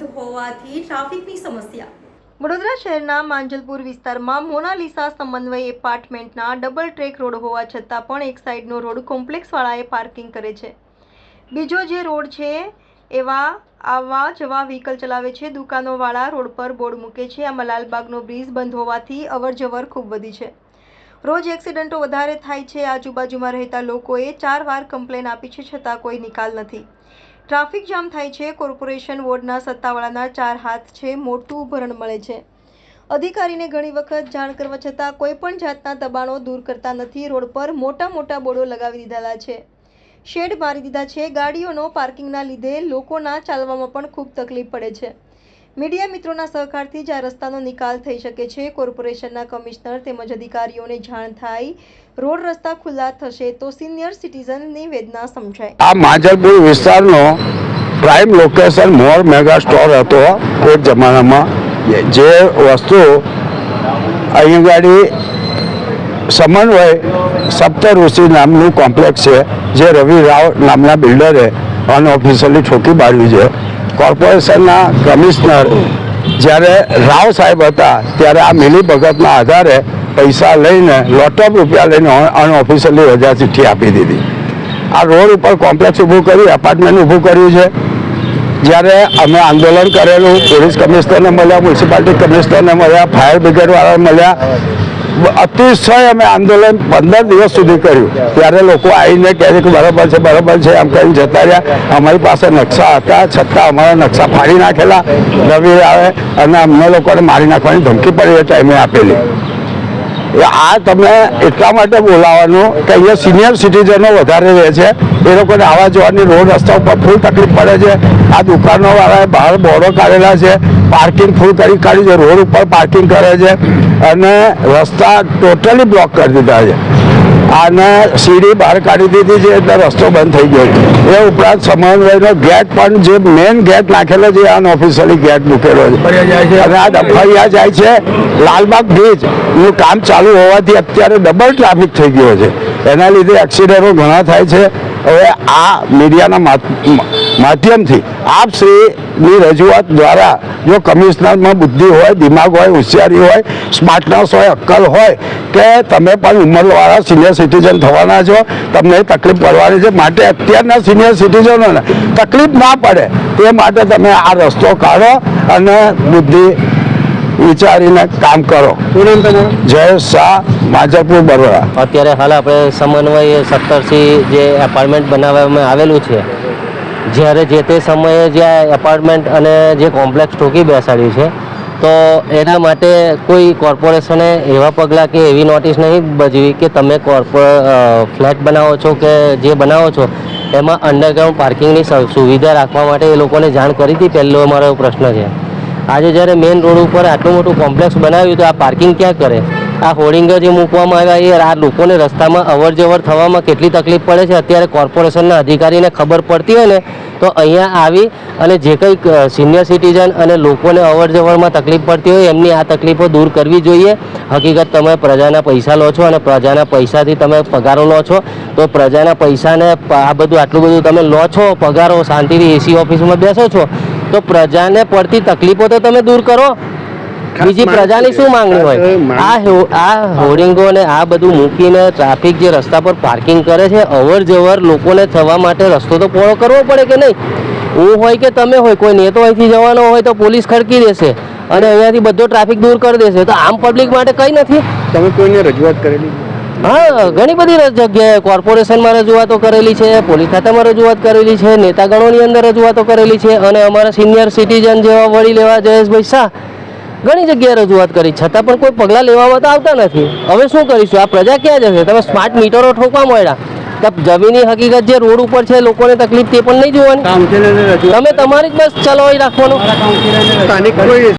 હોવાથી ટ્રાફિકની સમસ્યા. વડોદરા શહેરના માંજલપુર વિસ્તારમાં મોનાલિસા સમન્વય એપાર્ટમેન્ટના ડબલ ટ્રેક રોડ હોવા છતાં પણ એક સાઈડનો રોડ કોમ્પ્લેક્સવાળાએ પાર્કિંગ કરે છે. બીજો જે રોડ છે, એવા આવવા જવા વ્હીકલ ચલાવે છે, દુકાનોવાળા રોડ પર બોર્ડ મૂકે છે. આમાં લાલબાગનો બ્રિજ બંધ હોવાથી અવરજવર ખૂબ વધી છે. રોજ એક્સિડન્ટો વધારે થાય છે. આજુબાજુમાં રહેતા લોકોએ ચાર વાર કમ્પ્લેન આપી છે, છતાં કોઈ નિકાલ નથી. ટ્રાફિક જામ થાય છે, કોર્પોરેશન વોર્ડના સત્તાવાળાના ચાર હાથ છે, મોટું ભરણ મળે છે. અધિકારીને ઘણી વખત જાણ કરવા છતાં કોઈ પણ જાતના દબાણો દૂર કરતા નથી, રોડ પર મોટા મોટા બોર્ડો લગાવી દીધેલા છે. શેડ મારી દીધા છે, ગાડીઓનો પાર્કિંગના લીધે લોકોના ચાલવામાં પણ ખૂબ તકલીફ પડે છે. મીડિયા મિત્રોના સહકારથી જ આ રસ્તાનો નિકાલ થઈ શકે છે. કોર્પોરેશનના કમિશનર તેમજ અધિકારીઓને જાણ થાય રોડ રસ્તા ખુલ્લા થશે તો સિનિયર સિટીઝનની વેદના સમજાય. આ માંજલપુર વિસ્તારનો prime location More mega store હતો એક જમાનામાં. જે વસ્તુ અહીં ગાડી સમન્વય સપ્તઋષિ નામનું કોમ્પ્લેક્સ છે, જે રવિ રાવ નામના બિલ્ડરે અનઓફિશિયલી ઠોકી પાડ્યું છે. કોર્પોરેશનના કમિશનર જ્યારે રાવ સાહેબ હતા, ત્યારે આ મિલી ભગતના આધારે પૈસા લઈને લોટોપ રૂપિયા લઈને અનઓફિશિયલી રજા ચિઠ્ઠી આપી દીધી. આ રોડ ઉપર કોમ્પ્લેક્સ ઊભું કર્યું, એપાર્ટમેન્ટ ઊભું કર્યું છે. જ્યારે અમે આંદોલન કરેલું, પોલીસ કમિશનરને મળ્યા, મ્યુનિસિપાલિટી કમિશનરને મળ્યા, ફાયર બ્રિગેડવાળાને મળ્યા અતિશય અમે આંદોલન પંદર દિવસ સુધી કર્યું. ત્યારે લોકો આવીને કહે છે કે બરાબર છે બરાબર છે એમ કહીને જતા રહ્યા. અમારી પાસે નકશા હતા, છતાં અમારા નકશા ફાડી નાખેલા. રવિ આવે અને અમને લોકોને મારી નાખવાની ધમકી પડી ટાઈમે આપેલી. આ તમે એટલા માટે બોલાવવાનું કે અહીંયા સિનિયર સિટીઝનો વધારે રહે છે. એ લોકોને આવવા જવાની રોડ રસ્તા ઉપર ફૂલ તકલીફ પડે છે. આ દુકાનોવાળાએ બહાર બોર્ડો કાઢેલા છે. પાર્કિંગ ફૂલ કરી કાઢી છે. રોડ ઉપર પાર્કિંગ કરે છે. અને રસ્તા ટોટલી બ્લોક કરી દીધા છે. અને સીડી બહાર કાઢી દીધી છે એટલે રસ્તો બંધ થઈ ગયો એ ઉપરાંત સમન્વયનો ગેટ પણ જે મેઇન ગેટ નાખેલો છે અનઓફિશિયલી ગેટ મૂકેલો છે. અને આ ડફળિયા જાય છે લાલબાગ બ્રિજનું કામ ચાલુ હોવાથી અત્યારે ડબલ ટ્રાફિક થઈ ગયો છે. એના લીધે એક્સિડન્ટો ઘણા થાય છે. હવે આ મીડિયાના માધ્યમથી આપ શ્રીની રજૂઆત દ્વારા જો કમિશનરમાં બુદ્ધિ હોય દિમાગ હોય હોશિયારી હોય સ્માર્ટનેસ હોય અક્કલ હોય કે તમે પણ ઉંમરવાળા સિનિયર સિટીઝન થવાના છો. તમને તકલીફ પડવાની છે. માટે અત્યારના સિનિયર સિટીઝનોને તકલીફ ના પડે. તે માટે તમે આ રસ્તો કાઢો અને બુદ્ધિ વિચારીને કામ કરો. જય શાહ માજરપુર બરોડા. અત્યારે હાલ આપણે સમન્વય સત્તરથી જે એપાર્ટમેન્ટ બનાવવામાં આવેલું છે જ્યારે જે તે સમયે જે એપાર્ટમેન્ટ અને જે કોમ્પ્લેક્સ ઠોકી બેસાડ્યું છે તો એના માટે કોઈ કોર્પોરેશને એવા પગલાં કે એવી નોટિસ નહીં બજવી કે તમે કોર્પો ફ્લેટ બનાવો છો કે જે બનાવો છો, એમાં અંડરગ્રાઉન્ડ પાર્કિંગની સુવિધા રાખવા માટે એ લોકોને જાણ કરી હતી? પહેલો અમારો પ્રશ્ન છે. આજે જ્યારે મેઇન રોડ ઉપર આટલું મોટું કોમ્પ્લેક્સ બનાવ્યું તો આ પાર્કિંગ ક્યાં કરે? આ હોર્ડિંગો જે મૂકવામાં આવ્યા એ આ લોકોને રસ્તામાં અવર જવર થવામાં કેટલી તકલીફ પડે છે? અત્યારે કોર્પોરેશનના અધિકારીને ખબર પડતી હોય ને તો અહીંયા આવી અને જે કંઈક સિનિયર સિટીઝન અને લોકોને અવર જવરમાં તકલીફ પડતી હોય એમની આ તકલીફો દૂર કરવી જોઈએ. હકીકત તમે પ્રજાના પૈસા લો છો અને પ્રજાના પૈસાથી તમે પગારો લો છો. તો પ્રજાના પૈસાને આ બધું, આટલું બધું તમે લો છો, પગારો શાંતિથી એસી ઓફિસમાં બેસો છો. તો પ્રજાને પડતી તકલીફો તો તમે દૂર કરો. બીજી પ્રજાની શું માંગણી હોય? આ આ હોર્ડિંગો ને આ બધું મૂકીને ટ્રાફિક જે રસ્તા પર પાર્કિંગ કરે છે અવર જવર લોકોને થવા માટે રસ્તો તો પહોળો કરવો પડે કે નહીં? હું હોય કે તમે હોય કોઈ નેતો અહીંથી જવાનો હોય તો પોલીસ ખડકી દેશે અને અહીંયાથી બધો ટ્રાફિક દૂર કરી દેશે. તો આમ પબ્લિક માટે કંઈ નથી. તમે કોઈને રજૂઆત કરેલી? હા ઘણી બધી જગ્યાએ કોર્પોરેશનમાં રજૂઆતો કરેલી છે પોલીસ ખાતામાં રજૂઆત કરેલી છે નેતાગણોની અંદર રજૂઆતો કરેલી છે અને અમારા સિનિયર સિટીઝન જેવા વડી લેવા જયેશભાઈ શાહ ઘણી જગ્યાએ રજૂઆત કરી. છતાં પણ કોઈ પગલાં લેવામાં તો આવતા નથી. હવે શું કરીશું? આ પ્રજા ક્યાં જશે? તમે સ્માર્ટ મીટરો ઠોકવા મળ્યા કે જમીની હકીકત જે રોડ ઉપર છે લોકોને તકલીફ તે પણ નહીં જોવાની. તમે તમારી જ બસ ચલાવી રાખવાનું. સ્થાનિક કોઈ